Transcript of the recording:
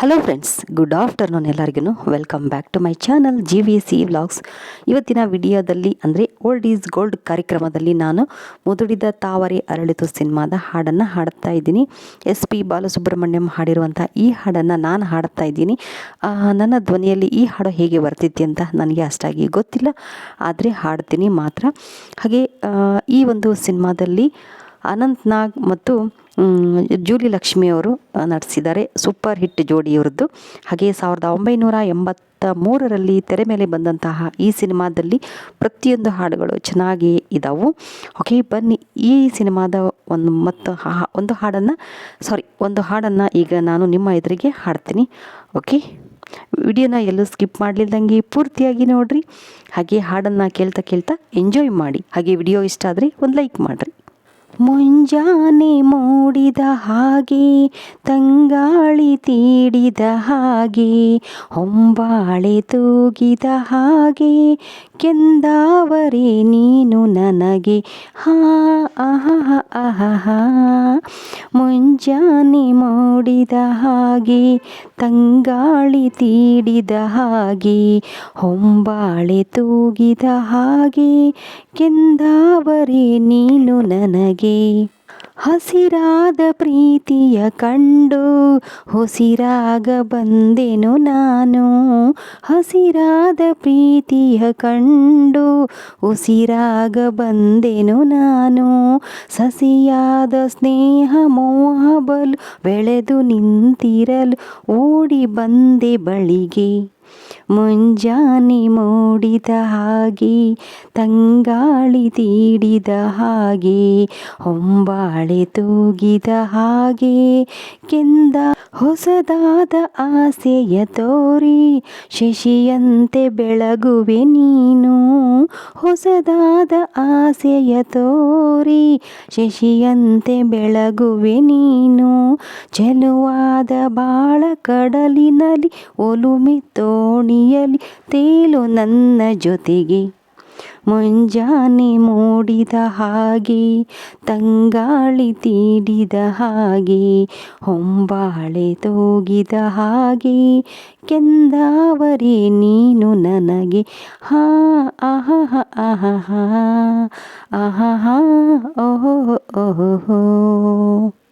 Hello friends good afternoon ಎಲ್ಲರಿಗೂ welcome back to my channel G V C vlogs ಇವತ್ತಿನ ವಿಡಿಯೋದಲ್ಲಿ, ಅಂದರೆ old is gold ಕಾರ್ಯಕ್ರಮದಲ್ಲಿ ನಾನು ಮುದುಡಿದ ತಾವರೆ ಅರಳಿತು ಸಿನಿಮಾದ ಹಾಡನ್ನು ಹಾಡ್ತಾ ಇದ್ದೀನಿ. ಎಸ್ ಪಿ ಬಾಲಸುಬ್ರಹ್ಮಣ್ಯಂ ಹಾಡಿರುವಂಥ ಈ ಹಾಡನ್ನು ನಾನು ಹಾಡ್ತಾ ಇದ್ದೀನಿ. ನನ್ನ ಧ್ವನಿಯಲ್ಲಿ ಈ ಹಾಡು ಹೇಗೆ ಬರ್ತಿದ್ದೆ ಅಂತ ನನಗೆ ಅಷ್ಟಾಗಿ ಗೊತ್ತಿಲ್ಲ. ಆದರೆ ಹಾಡ್ತೀನಿ ಮಾತ್ರ. ಹಾಗೆ ಈ ಒಂದು ಸಿನಿಮಾದಲ್ಲಿ ಅನಂತ್ ನಾಗ್ ಮತ್ತು ಜೂಲಿ ಲಕ್ಷ್ಮಿ ಅವರು ಆ, ನಟಿಸಿದ್ದಾರೆ ಸೂಪರ್ ಹಿಟ್ ಜೋಡಿ ಇವರದ್ದು. ಹಾಗೆ ಸಾವಿರದ ಒಂಬೈನೂರ ಎಂಬತ್ತ ಮೂರರಲ್ಲಿ ತೆರೆ ಮೇಲೆ ಬಂದಂತಹ ಈ ಸಿನಿಮಾದಲ್ಲಿ ಪ್ರತಿಯೊಂದು ಹಾಡುಗಳು ಚೆನ್ನಾಗಿ ಇದ್ದಾವೆ ಓಕೆ ಬನ್ನಿ ಈ ಸಿನಿಮಾದ ಒಂದು ಮತ್ತು ಒಂದು ಹಾಡನ್ನು ಸಾರಿ ಒಂದು ಹಾಡನ್ನು ಈಗ ನಾನು ನಿಮ್ಮ ಎದುರಿಗೆ ಹಾಡ್ತೀನಿ. ಓಕೆ ವಿಡಿಯೋನ ಎಲ್ಲೂ ಸ್ಕಿಪ್ ಮಾಡಲಿಲ್ದಂಗೆ ಪೂರ್ತಿಯಾಗಿ ನೋಡ್ರಿ. ಹಾಗೆ ಹಾಡನ್ನು ಕೇಳ್ತಾ ಕೇಳ್ತಾ ಎಂಜಾಯ್ ಮಾಡಿ. ಹಾಗೆ ವಿಡಿಯೋ ಇಷ್ಟ ಆದರೆ ಒಂದು ಲೈಕ್ ಮಾಡಿರಿ. ಮುಂಜಾನೆ ಮೂಡಿದ ಹಾಗೆ, ತಂಗಾಳಿ ತೀಡಿದ ಹಾಗೆ, ಹೊಂಬಾಳೆ ತೂಗಿದ ಹಾಗೆ, ಕೆಂದಾವರೆ ನೀನು ನನಗೆ ಹಾ ಅಹ ಆಹಾ. ಮುಂಜಾನೆ ಮೂಡಿದ ಹಾಗೆ, ತಂಗಾಳಿ ತೀಡಿದ ಹಾಗೆ, ಹೊಂಬಾಳೆ ತೂಗಿದ ಹಾಗೆ, ಕೆಂದಾವರೆ ನೀನು ನನಗೆ. ಹಸಿರಾದ ಪ್ರೀತಿಯ ಕಂಡು ಹೊಸಿರಾಗ ಬಂದೆನು ನಾನು. ಹಸಿರಾದ ಪ್ರೀತಿಯ ಕಂಡು ಉಸಿರಾಗ ಬಂದೆನು ನಾನು. ಸಸಿಯಾದ ಸ್ನೇಹ ಮೋಹ ಬಲು ಬೆಳೆದು ನಿಂತಿರಲು, ಓಡಿ ಬಂದೆ ಬಳಿಗೆ. ಮುಂಜಾನೆ ಮೂಡಿದ ಹಾಗೆ ತಂಗಾಳಿ ತೀಡಿದ ಹಾಗೆ ಹೊಂಬಾಳೆ ತೂಗಿದ ಹಾಗೆ ಕೆಂದ ಹೊಸದಾದ ಆಸೆಯ ತೋರಿ, ಶಶಿಯಂತೆ ಬೆಳಗುವೆ ನೀನು. ಹೊಸದಾದ ಆಸೆಯ ತೋರಿ, ಶಶಿಯಂತೆ ಬೆಳಗುವೆ ನೀನು. ಚೆಲುವಾದ ಬಾಳ ಕಡಲಿನಲ್ಲಿ, ಒಲುಮೆ ತೋಣಿಯಲಿ ತೇಲು ನನ್ನ ಜೊತೆಗೆ. ಮುಂಜಾನೆ ಮೂಡಿದ ಹಾಗೆ, ತಂಗಾಳಿ ತೀಡಿದ ಹಾಗೆ, ಹೊಂಬಾಳೆ ತೂಗಿದ ಹಾಗೆ, ಕೆಂದಾವರೆ ನೀನು ನನಗೆ, ಹಾ, ಆಹ ಆಹ ಆಹ ಓಹೋ ಓಹೋ.